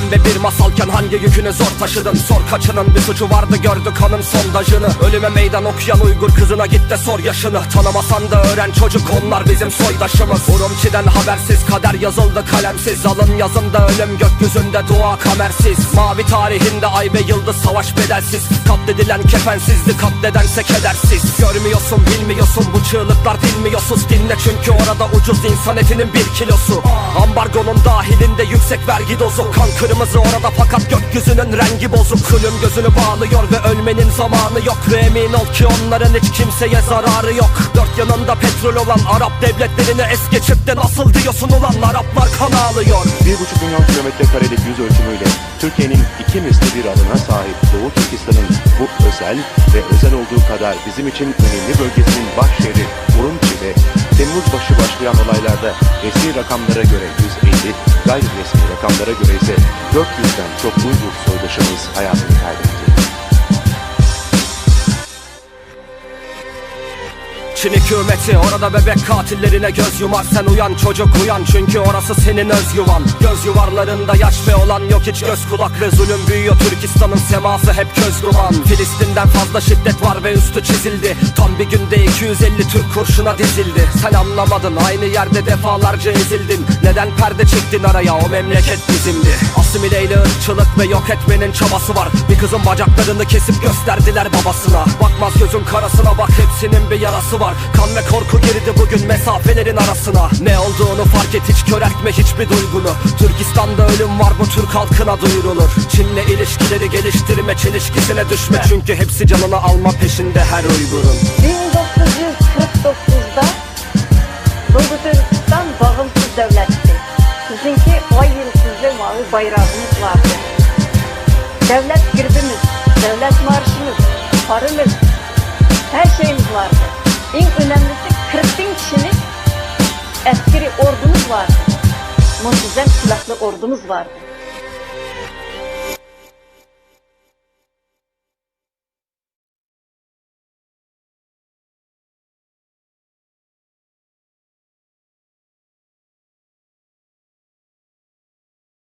pembe bir masalken hangi yükünü zor taşıdın? Sor kaçının bir suçu vardı gördü kanın sondajını. Ölüme meydan okuyan Uygur kızına git de sor yaşını. Tanımasan da öğren çocuk onlar bizim soydaşımız. Urumçi'den habersiz kader yazıldı kalemsiz. Alın yazında ölüm gökyüzünde dua kamersiz. Mavi tarihinde ay ve yıldız savaş bedelsiz. Katledilen kefensizdi katledense kedersiz. Görmüyorsun bilmiyorsun bu çığlıklar dinmiyorsun. Dinle çünkü orada ucuz insan etinin bir kilosu. Ambargonun dahilinde yüksek vergi dozu. Kan kırmızı orada fakat gökyüzünün rengi bozuk. Zulüm gözünü bağlıyor ve ölmenin zamanı yok. Ve emin ol ki onların hiç kimseye zararı yok. Dört yanında petrol olan Arap devletlerini es geçip de nasıl diyorsun ulan? Araplar kan ağlıyor. 1,5 milyon kilometre karelik yüz ölçümüyle Türkiye'nin iki misli bir alana sahip Doğu Türkistan'ın bu özel ve özel olduğu kadar bizim için önemli bölgesinin başşehri Urumçi'de Temmuz başı başlayan olaylarda resmi rakamlara göre 150, gayri resmi rakamlara göre ise 400'den çok Uygur soydaşımız hayatını kaybetti. Çin hükümeti orada bebek katillerine göz yumar. Sen uyan çocuk uyan çünkü orası senin öz yuvan. Göz yuvarlarında yaş ve olan yok hiç göz kulak ve zulüm büyüyor. Türkistan'ın seması hep köz duman. Filistin'den fazla şiddet var ve üstü çizildi. Tam bir günde 250 Türk kurşuna dizildi. Sen anlamadın aynı yerde defalarca ezildin. Neden perde çektin araya? O memleket bizimdi Asimile ile ırkçılık ve yok etmenin çabası var. Bir kızın bacaklarını kesip gösterdiler babasına. Bakmaz gözün karasına bak hepsinin bir yarası var. Kan ve korku girdi bugün mesafelerin arasına. Ne olduğunu fark et hiç köreltme hiçbir duygunu. Türkistan'da ölüm var bu Türk halkına duyurulur. Çin'le ilişkileri geliştirme çelişkisine düşme. Çünkü hepsi canını alma peşinde her Uygur'un. 1949'da bayrağımız vardı. Devlet girdimiz, devlet marşımız, parımız, her şeyimiz vardı. En önemlisi 40 bin kişilik askeri ordumuz vardı. Muntizem silahlı ordumuz vardı.